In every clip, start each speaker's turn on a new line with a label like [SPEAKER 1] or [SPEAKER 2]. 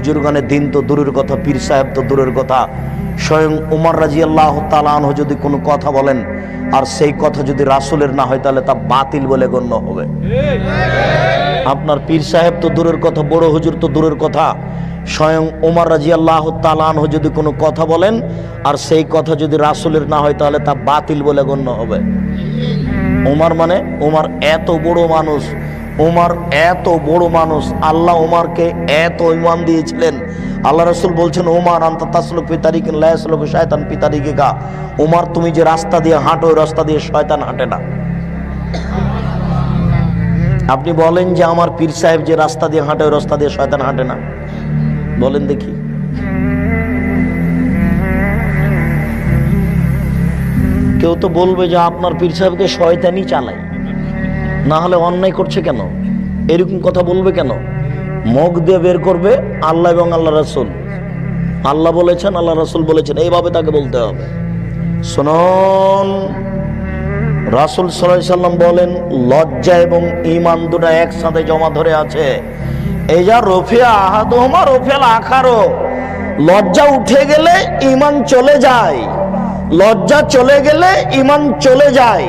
[SPEAKER 1] বুজুর্গানের দিন তো দূরের কথা, পীর সাহেব তো দূরের কথা। স্বয়ং উমর রাজি আল্লাহ তালাহ যদি কোনো কথা বলেন, আর সেই কথা যদি রাসুলের না হয়, তাহলে তা বাতিল বলে গণ্য হবে। আপনার পীর সাহেব তো দূরের কথা, বড় হুজুর তো দূরের কথা। স্বয়ং ওমর রাজি আল্লাহ তালানহ যদি কোনো কথা বলেন, আর সেই কথা যদি রাসুলের না হয়, তাহলে তা বাতিল বলে গণ্য হবে। ওমর মানে ওমর এত বড় মানুষ ওমর এত বড় মানুষ, আল্লাহ ওমরকে এত ইমান দিয়েছিলেন। আল্লাহ রসুল বলছেন ওমার আন্তা তাসলুক পিতারিক লায়াসলুক শয়তান পিতারিকে গা ওমর তুমি যে রাস্তা দিয়ে হাঁটো, ওই রাস্তা দিয়ে শয়তান হাঁটে না। আপনি বলেন যে আমার পীর সাহেব যে রাস্তা দিয়ে হাঁটে, ওই রাস্তা দিয়ে শয়তান হাঁটে না। বলেন দেখি। কেউ তো বলবে যে আপনার পীর সাহেবকে শয়তানি চালায়। না হলে অন্যায় করছে কেন? এরকম কথা বলবে কেন? মুখ দিয়ে বের করবে আল্লাহ এবং আল্লাহ রাসুল। আল্লাহ বলেছেন, আল্লাহ রাসুল বলেছেন, এইভাবে তাকে বলতে হবে। শুনুন, রাসুল সাল্লাহ সাল্লাম বলেন, লজ্জা এবং ইমান দুটা একসাথে জমা ধরে আছে। এই যা রফিয়া আহাদহমা, রফিয়াল আখারো। লজ্জা উঠে গেলে ইমান চলে যায়। লজ্জা চলে গেলে ইমান চলে যায়।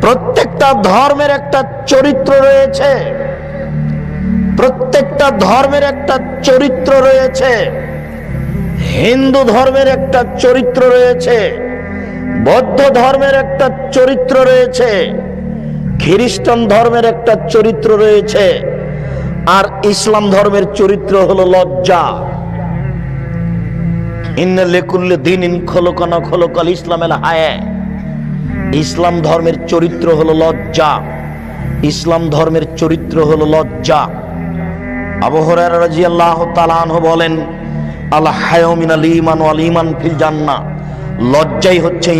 [SPEAKER 1] প্রত্যেকটা ধর্মের একটা চরিত্র রয়েছে। প্রত্যেকটা ধর্মের একটা চরিত্র রয়েছে। হিন্দু ধর্মের একটা চরিত্র রয়েছে। বৌদ্ধ ধর্মের একটা চরিত্র রয়েছে। খ্রিস্টান ধর্মের একটা চরিত্র রয়েছে। আর ইসলাম ধর্মের চরিত্র হলো লজ্জা। ইন্না লেকুল্লে দিন ইন খোলকানা খোলকাল ইসলামের হায় ইসলাম ধর্মের চরিত্র হলো লজ্জা। ইসলাম ধর্মের চরিত্র হলো লজ্জা। বলেন হায়ামিন ফিল জান্নাহ। লজ্জাই হচ্ছে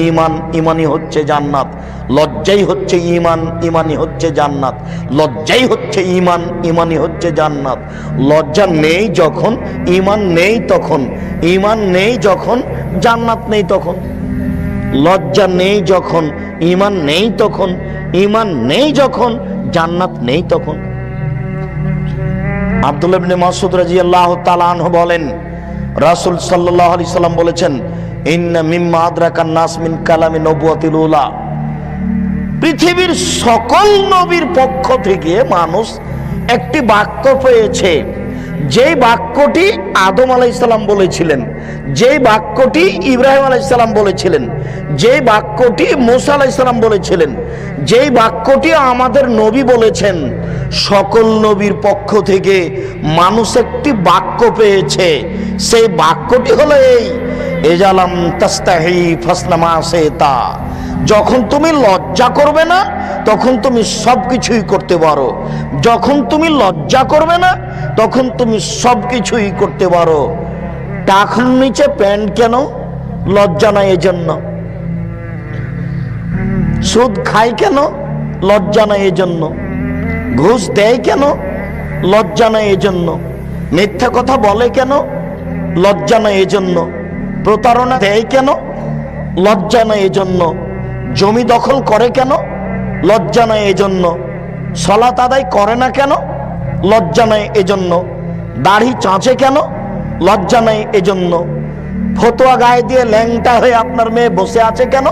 [SPEAKER 1] ঈমানই হচ্ছে জান্নাত। লজ্জাই হচ্ছে ঈমানই হচ্ছে জান্নাত। লজ্জাই হচ্ছে ঈমানই হচ্ছে জান্নাত। লজ্জা নেই যখন ইমান নেই তখন। ইমান নেই যখন, জান্নাত নেই তখন। লজ্জা নেই যখন, ঈমান নেই তখন, ঈমান নেই যখন, জান্নাত নেই তখন। আব্দুল্লাহ ইবনে মাসউদ রাদিয়াল্লাহু তাআলা আনহু বলেন, রাসূল সাল্লাল্লাহু আলাইহি সাল্লাম বলেছেন, ইন্না মিম্মা আদরাকান নাস মিন কালামি নবুয়াতিল উলা। পৃথিবীর সকল নবীর পক্ষ থেকে মানুষ একটি বাক্য পেয়েছে যেই বাক্যটি আদম আলাইসাল্লাম বলেছিলেন, যেই বাক্যটি ইব্রাহিম আলাইসাল্লাম বলেছিলেন, যেই বাক্যটি মুসা আলাইসাল্লাম বলেছিলেন, যেই বাক্যটি আমাদের নবী বলেছেন, সকল নবীর পক্ষ থেকে মানুষ একটি বাক্য পেয়েছে। সেই বাক্যটি হলো এই, এজালাম তাস্তাহি ফাসনামা সেতা। যখন তুমি লজ্জা করবে না, তখন তুমি সব কিছুই করতে পারো। যখন তুমি লজ্জা করবে না তখন তুমি সব কিছুই করতে পারো। টাকার নিচে, প্যান্ট কেন? লজ্জা নাই এজন্য। সুদ খায় কেন? লজ্জা নাই এজন্য। ঘুষ দেয় কেন? লজ্জা নাই এজন্য। মিথ্যা কথা বলে কেন? লজ্জা নাই এজন্য। প্রতারণা দেয় কেন? লজ্জা নাই এজন্য। জমি দখল করে কেন? লজ্জা নাই এজন্য। সলাত আদায় করে না কেন? লজ্জা নাই এজন্য। দাড়ি চাঁচে কেন? লজ্জা নাই এজন্য। ফতোয়া গায়ে দিয়ে ল্যাংটা হয়ে আপনার মেয়ে বসে আছে কেন?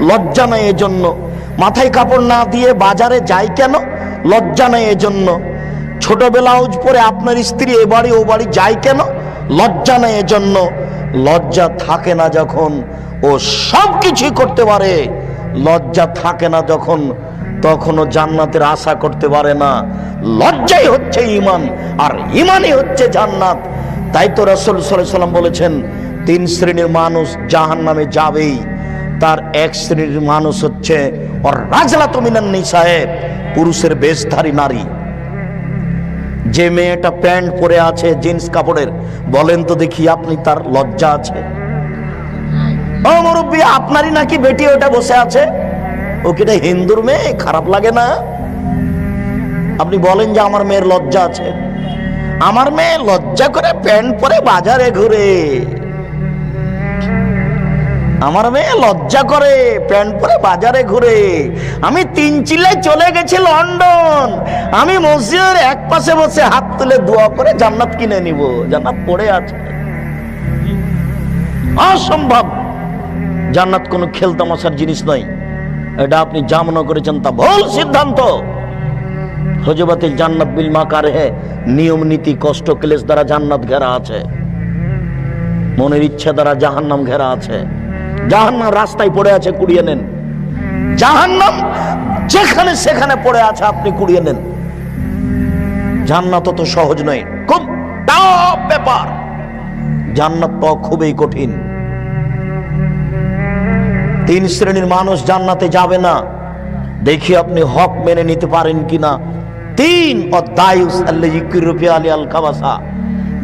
[SPEAKER 1] লজ্জা নাই এজন্য। মাথায় কাপড় না দিয়ে বাজারে যায় কেন? লজ্জা নাই এজন্য। ছোট ব্লাউজ পরে আপনার স্ত্রী এ বাড়ি ও বাড়ি যায় কেন? লজ্জা নাই এজন্য। লজ্জা থাকে না যখন ও সব কিছুই করতে পারে। লজ্জা থাকে না যখন তখনও জান্নাতের আশা করতে পারে না। লজ্জাই হচ্ছে ইমান আর ইমানই হচ্ছে জান্নাত। তাই তো রসুল সাল্লাম বলেছেন, তিন শ্রেণির মানুষ জাহান নামে যাবেই। তার এক শ্রেণির মানুষ হচ্ছে ওর রাজলা তমিনান সাহেব পুরুষের বেশধারী নারী। যে মেয়েটা প্যান্ট পরে আছে, জিন্স কাপড়ের, বলেন তো দেখি আপনি তার লজ্জা আছে? আপনারই নাকি বেটি ওটা বসে আছে? ও কিটা হিন্দুর মেয়ে, খারাপ লাগে না? আপনি বলেন যে আমার মেয়ের লজ্জা আছে। আমার মেয়ে লজ্জা করে প্যান্ট পরে বাজারে ঘুরে। আমার মেয়ে লজ্জা করে প্যান্ট পরে বাজারে ঘুরে। আমি তিন চিল্লায় চলে গেছি লন্ডন। আমি মসজিদের এক পাশে বসে হাত তুলে দোয়া করে জান্নাত কিনে নিব। জান্নাত পড়ে আছে। অসম্ভব। জান্নাত কোনো খেলতামশার জিনিস নয়। এটা আপনি যা মনে করেছেন তা ভুল সিদ্ধান্ত। হজবাতিল জান্নাত বিল মাকার হে, নিয়ম, নীতি, কষ্ট, ক্লেশ দ্বারা জান্নাত ঘেরা আছে। মনের ইচ্ছা দ্বারা জাহান্নাম ঘেরা আছে। জাহান্নাম রাস্তায় পড়ে আছে, কুড়িয়ে নেন। জাহান্নাম যেখানে সেখানে পড়ে আছে, আপনি কুড়িয়ে নেন। জান্নাত তো সহজ নয়। খুব টাফ ব্যাপার। জান্নাত পাওয়া খুবই কঠিন। তিন শ্রেণির মানুষ জান্নাতে যাবে না। দেখি আপনি হক মেনে নিতে পারেন কিনা। তিন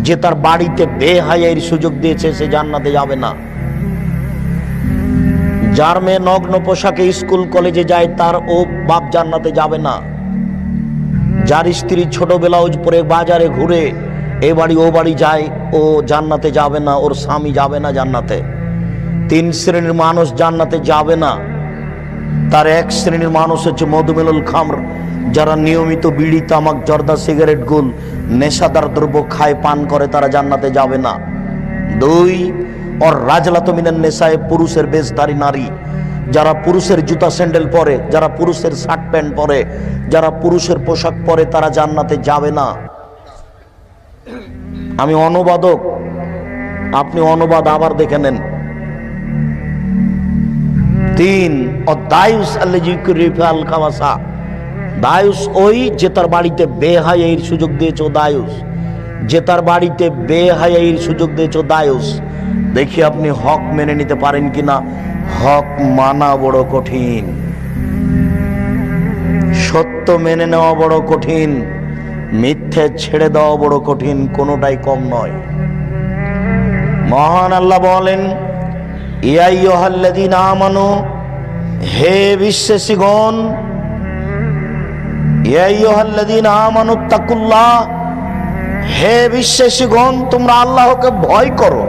[SPEAKER 1] যে তার বাড়িতে বেহায়ের সুযোগ দিয়েছে, সে জান্নাতে যাবে না। যার মেয়ে নগ্ন পোশাকে স্কুল কলেজে যায়, তার ও বাপ জান্নাতে যাবে না। যার স্ত্রী ছোট ব্লাউজ পরে বাজারে ঘুরে, এ বাড়ি ও বাড়ি যায়, ও জান্নাতে যাবে না, ওর স্বামী যাবে না জান্নাতে। তিন শ্রেণির মানুষ জান্নাতে যাবে না। তার এক শ্রেণির মানুষ হচ্ছে মধুমেলুল খামর, যারা নিয়মিত বিড়ি, তামাক, জর্দা, সিগারেট, গুল, নেশাদার দ্রব্য খায়, পান করে, তারা জান্নাতে যাবে না। দুই ওর রাজলাত মিনান নেশায় পুরুষের বেশধারী নারী, যারা পুরুষের জুতা স্যান্ডেল পরে, যারা পুরুষের শার্ট প্যান্ট পরে, যারা পুরুষের পোশাক পরে, তারা জান্নাতে যাবে না। আমি অনুবাদক, আপনি অনুবাদ আবার দেখে নেন। তিন ও দায়ুস আল খাওয়াসা দায়ুস ওই যে তার বাড়িতে বেহাইয়ের সুযোগ দিয়েছ দায়ুস। যে তার বাড়িতে বেহাইয়ের সুযোগ দিয়েছ দায়ুস। দেখি আপনি হক মেনে নিতে পারেন কিনা? হক মানা বড় কঠিন। সত্য মেনে নেওয়া বড় কঠিন। মিথ্যে ছেড়ে দেওয়া বড় কঠিন, কোনোটাই কম নয়। মহান আল্লাহ বলেন ইয়াইয়ুহাল্লাযীনা আমানু, হে বিশ্বাসীগণ ইয়াইয়ুহাল্লাযীনা আমানু তাকুল্লাহ হে বিশ্বাসীগণ, তোমরা আল্লাহকে ভয় করো।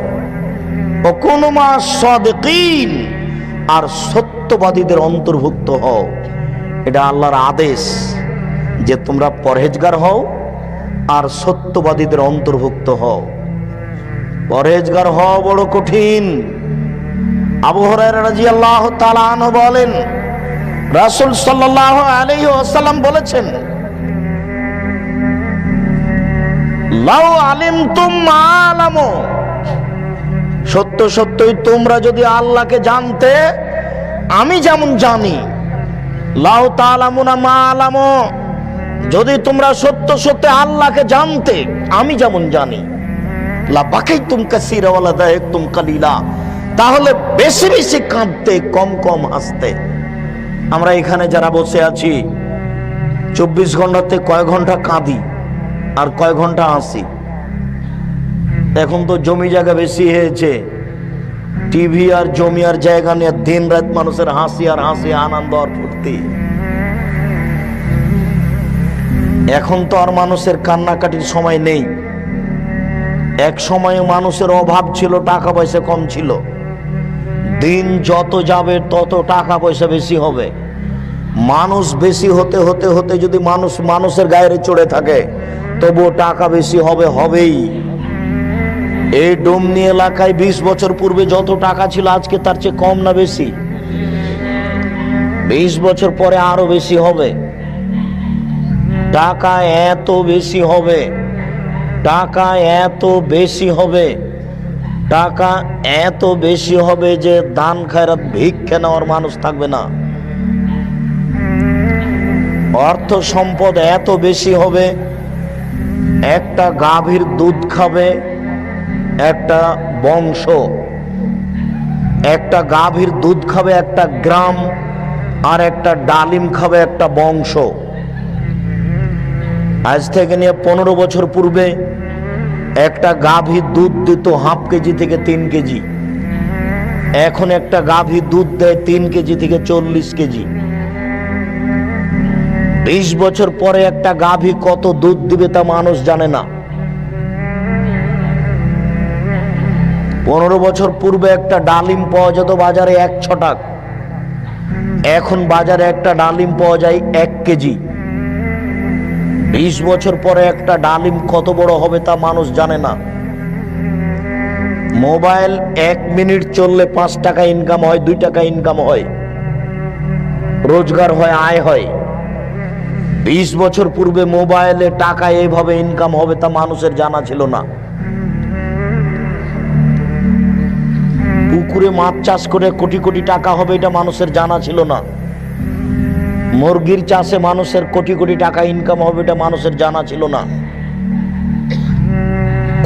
[SPEAKER 1] ওকুনু মা সাদিকিন, আর সত্যবাদীদের অন্তর্ভুক্ত হও। এটা আল্লাহর আদেশ যে তোমরা পরহেজগার হও আর সত্যবাদীদের অন্তর্ভুক্ত হও। পরহেজগার হওয়া বড় কঠিন। আবু হুরায়রা রাদিয়াল্লাহু তাআলা আনহু বলেন, রাসূল সাল্লাল্লাহু আলাইহি ওয়াসাল্লাম বলেছেন, লাউ আলিমতুম মা আলামু সত্য সত্যই তোমরা যদি আল্লাহকে জানতে, আমি যেমন জানি, লাউ তালামুনা মা আলামু, যদি তোমরা সত্য সত্য আল্লাহকে জানতে, আমি যেমন জানি লা বাকাই তুম কাসিরা ওয়ালা দায়ক তুম কালিলা তাহলে বেশি বেশি কাঁদতে, কম কম হাসতে আমরা এখানে যারা বসে আছি, চব্বিশ ঘন্টাতে কয় ঘণ্টা কাঁদি আর কয় ঘণ্টা হাসি এখন তো জমি জায়গা বেশি হয়েছে। টিভি আর জমি আর জায়গা নিয়ে দিন রাত মানুষের হাসি আর হাসি, আনন্দ আর ফুর্তি। এখন তো আর মানুষের কান্নাকাটির সময় নেই। এক সময়ে মানুষের অভাব ছিল, টাকা পয়সা কম ছিল। দিন যত যাবে, তত টাকা পয়সা বেশি হবে। মানুষ বেশি হতে হতে হতে যদি মানুষ, মানুষের গায়ে চড়ে থাকে, তবুও টাকা বেশি হবে, হবেই। এই ডোমনি এলাকায় বিশ বছর পূর্বে যত টাকা ছিল, আজকে তার চেয়ে কম না বেশি। বিশ বছর পরে আরও বেশি হবে। টাকা এত বেশি হবে। টাকা এত বেশি হবে। টাকা এত বেশি হবে যে দান খায়রাত ভিক্ষে নেওয়ার মানুষ থাকবে না। অর্থ সম্পদ এত বেশি হবে, একটা গাভীর দুধ খাবে, একটা বংশ, একটা গাভীর দুধ খাবে, একটা গ্রাম, আর একটা ডালিম খাবে, একটা বংশ। আজ থেকে নিয়ে পনেরো বছর পূর্বে একটা গাভী দুধ দিত হাফ কেজি থেকে তিন কেজি। এখন একটা গাভী দুধ দেয় তিন কেজি থেকে চল্লিশ কেজি। বিশ বছর পরে একটা গাভী কত দুধ দিবে তা মানুষ জানে না। পনেরো বছর পূর্বে একটা ডালিম পাওয়া যেত বাজারে এক ছটাক। এখন বাজারে একটা ডালিম পাওয়া যায় এক কেজি। বিশ বছর পরে একটা ডালিম কত বড় হবে তা মানুষ জানে না। মোবাইল এক মিনিট চললে পাঁচ টাকা ইনকাম হয়, দুই টাকা ইনকাম হয়। রোজগার হয়, আয় হয়। বিশ বছর পূর্বে মোবাইলে টাকা এইভাবে ইনকাম হবে তা মানুষের জানা ছিল না। পুকুরে মাছ চাষ করে কোটি কোটি টাকা হবে এটা মানুষের জানা ছিল না। মুরগির চাষে মানুষের কোটি কোটি টাকা ইনকাম হবে এটা মানুষের জানা ছিল না।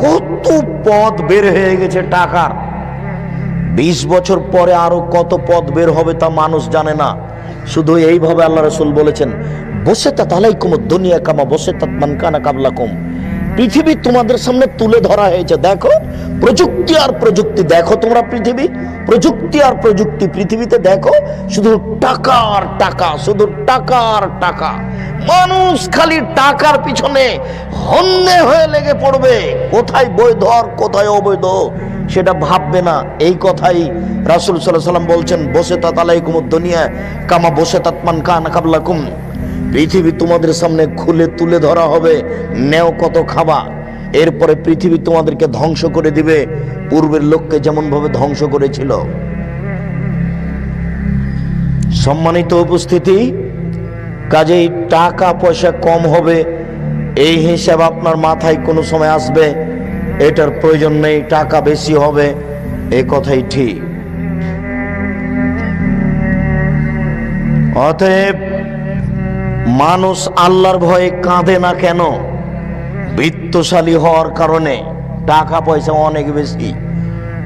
[SPEAKER 1] কত পথ বের হয়ে গেছে টাকার। বিশ বছর পরে আরও কত পথ বের হবে তা মানুষ জানে না। শুধু এইভাবে আল্লাহ রসুল বলেছেন বসে তা তালাই কুম দুনিয়া কামা বসে তাত মানকানা কাবলা কুম পৃথিবী তোমাদের সামনে তুলে ধরা হয়েছে। দেখো প্রযুক্তি আর প্রযুক্তি, দেখো তোমরা পৃথিবী। প্রযুক্তি আর প্রযুক্তি পৃথিবীতে দেখো, শুধু টাকা আর টাকা, শুধু টাকা আর টাকা। মানুষ খালি টাকার পিছনে হন্যে হয়ে লেগে পড়বে। কোথায় বৈধ আর কোথায় অবৈধ, সেটা ভাববে না। এই কথাই রাসুল সাল্লাম বলছেন, বসে তাত আলাইকুম দুনিয়া, কামা বসে তাতমান কানা কাবলাকুম। পৃথিবী তোমাদের সামনে খুলে তুলে ধরা হবে, নেও কত খাবা। এরপরে পৃথিবী তোমাদেরকে ধ্বংস করে দিবে। পূর্বের লোককে যেমন ভাবে ধ্বংস করেছিল। সম্মানিত উপস্থিতি, কাজেই টাকা পয়সা কম হবে, এই হিসাব আপনার মাথায় কোনো সময় আসবে। এটার প্রয়োজন নেই, টাকা বেশি হবে, এ কথাই ঠিক। অতএব মানুষ আল্লাহর ভয়ে কাঁদে না কেন? বৃত্তশালী হওয়ার কারণে টাকা পয়সা অনেক বেশি।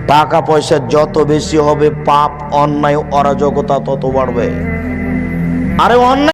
[SPEAKER 1] টাকা পয়সা যত বেশি হবে, পাপ, অন্যায়, অরাজকতা তত বাড়বে। আরে অন্যায়